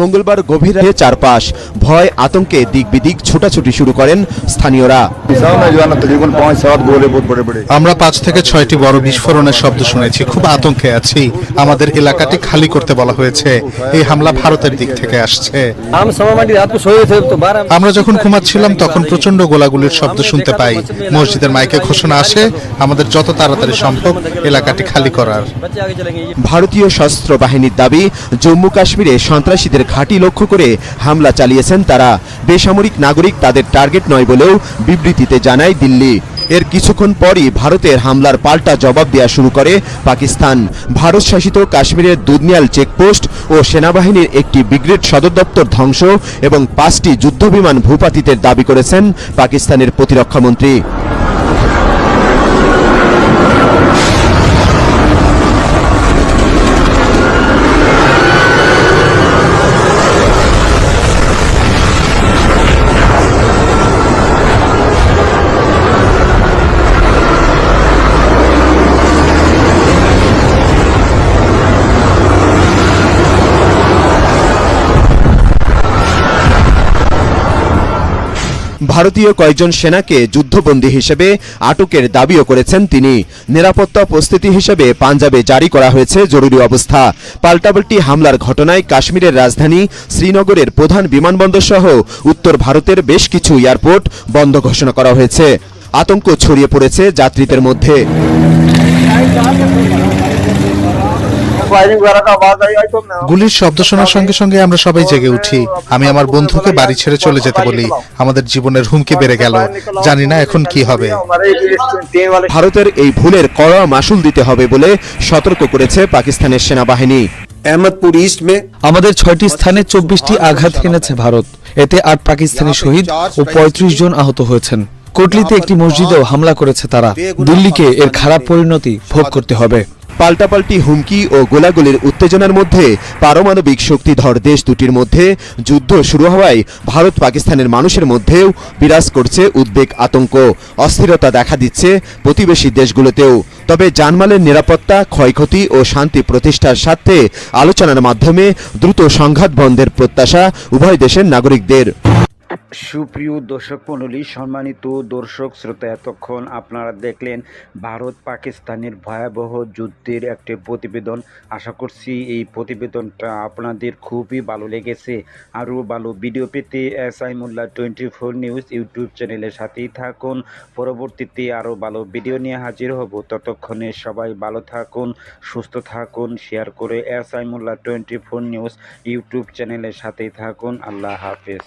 মঙ্গলবার গভীর রাতে চারপাশ ভয় আতঙ্কে দিক বিদিক ছোটাছুটি শুরু করেন স্থানীয়রা। আমরা পাঁচ থেকে ছয়টি বড় বিস্ফোরণের শব্দ শুনেছি খুব আতঙ্কে আছি। আমাদের এলাকাটি খালি করতে বলা হয়েছে। এই হামলা ভারতের দিক থেকে আসছে। আমরা যখন ঘুমাচ্ছিলাম তখন প্রচণ্ড গোলাগুলির শব্দ শুনতে পাই। মসজিদের মাইকে ঘোষণা আসে আমাদের যত তাড়াতাড়ি সম্ভব এলাকাটি খালি করার। ভারতীয় সশস্ত্র বাহিনীর দাবি জম্মু কাশ্মীরে সন্ত্রাসীদের ঘাঁটি লক্ষ্য করে হামলা চালিয়েছেন তারা। বেসামরিক নাগরিক তাদের টার্গেট নয় বলেও বিবৃতিতে জানায় দিল্লি। এর কিছুক্ষণ পরই ভারতের হামলার পাল্টা জবাব দেওয়া শুরু করে পাকিস্তান। ভারত শাসিত কাশ্মীরের দুধনিয়াল চেকপোস্ট ও সেনাবাহিনীর একটি ব্রিগেড সদর দপ্তর ধ্বংস এবং পাঁচটি যুদ্ধবিমান ভূপাতিতের দাবি করেছেন পাকিস্তানের প্রতিরক্ষামন্ত্রী ভারতীয় কয়েকজন সেনাকে যুদ্ধবন্দী হিসেবে আটকের দাবিও করেছেন তিনি। নিরাপত্তা প্রস্তুতি হিসেবে পাঞ্জাবে জারি করা হয়েছে জরুরি অবস্থা। পাল্টাপাল্টি হামলার ঘটনায় কাশ্মীরের রাজধানী শ্রীনগরের প্রধান বিমানবন্দর সহ উত্তর ভারতের বেশ কিছু এয়ারপোর্ট বন্ধ ঘোষণা করা হয়েছে। আতঙ্ক ছড়িয়ে পড়েছে যাত্রীদের মধ্যে। গুলির শব্দ শোনার সঙ্গে সঙ্গে আমরা সবাই জেগে উঠি। আমি আমার বন্ধুকে বাড়ি ছেড়ে চলে যেতে বলি। আমাদের জীবনের হুমকি বেড়ে গেল। জানি না এখন কি হবে। ভারতের এই ভুলের কড়া মাসুল দিতে হবে বলে সতর্ক করেছে পাকিস্তানের সেনাবাহিনী। আহমদপুর ইস্ট মে আমাদের ছয়টি স্থানে চব্বিশটি আঘাত এনেছে ভারত। এতে আট পাকিস্তানি শহীদ ও পঁয়ত্রিশ জন আহত হয়েছেন। কোটলিতে একটি মসজিদেও হামলা করেছে তারা। দিল্লিকে এর খারাপ পরিণতি ভোগ করতে হবে। পাল্টাপাল্টি হুমকি ও গোলাগুলির উত্তেজনার মধ্যে পারমাণবিক শক্তিধর দেশ দুটির মধ্যে যুদ্ধ শুরু হওয়ায় ভারত পাকিস্তানের মানুষের মধ্যেও বিরাজ করছে উদ্বেগ, আতঙ্ক, অস্থিরতা দেখা দিচ্ছে প্রতিবেশী দেশগুলোতেও। তবে জানমালের নিরাপত্তা, ক্ষয়ক্ষতি ও শান্তি প্রতিষ্ঠার স্বার্থে আলোচনার মাধ্যমে দ্রুত সংঘাত বন্ধের প্রত্যাশা উভয় দেশের নাগরিকদের। সুপ্রিয় দর্শক মণ্ডলী, সম্মানিত দর্শক শ্রোতা, এতক্ষণ আপনারা দেখলেন ভারত পাকিস্তানের ভয়াবহ যুদ্ধের একটি প্রতিবেদন। আশা করছি এই প্রতিবেদনটা আপনাদের খুবই ভালো লেগেছে। আরও ভালো ভিডিও পেতে S I Molla twenty four news YouTube চ্যানেলের সাথেই থাকুন। পরবর্তীতে আরও ভালো ভিডিও নিয়ে হাজির হব। ততক্ষণে সবাই ভালো থাকুন, সুস্থ থাকুন, শেয়ার করে S I Molla twenty four news YouTube চ্যানেলের সাথেই থাকুন। আল্লাহ হাফেজ।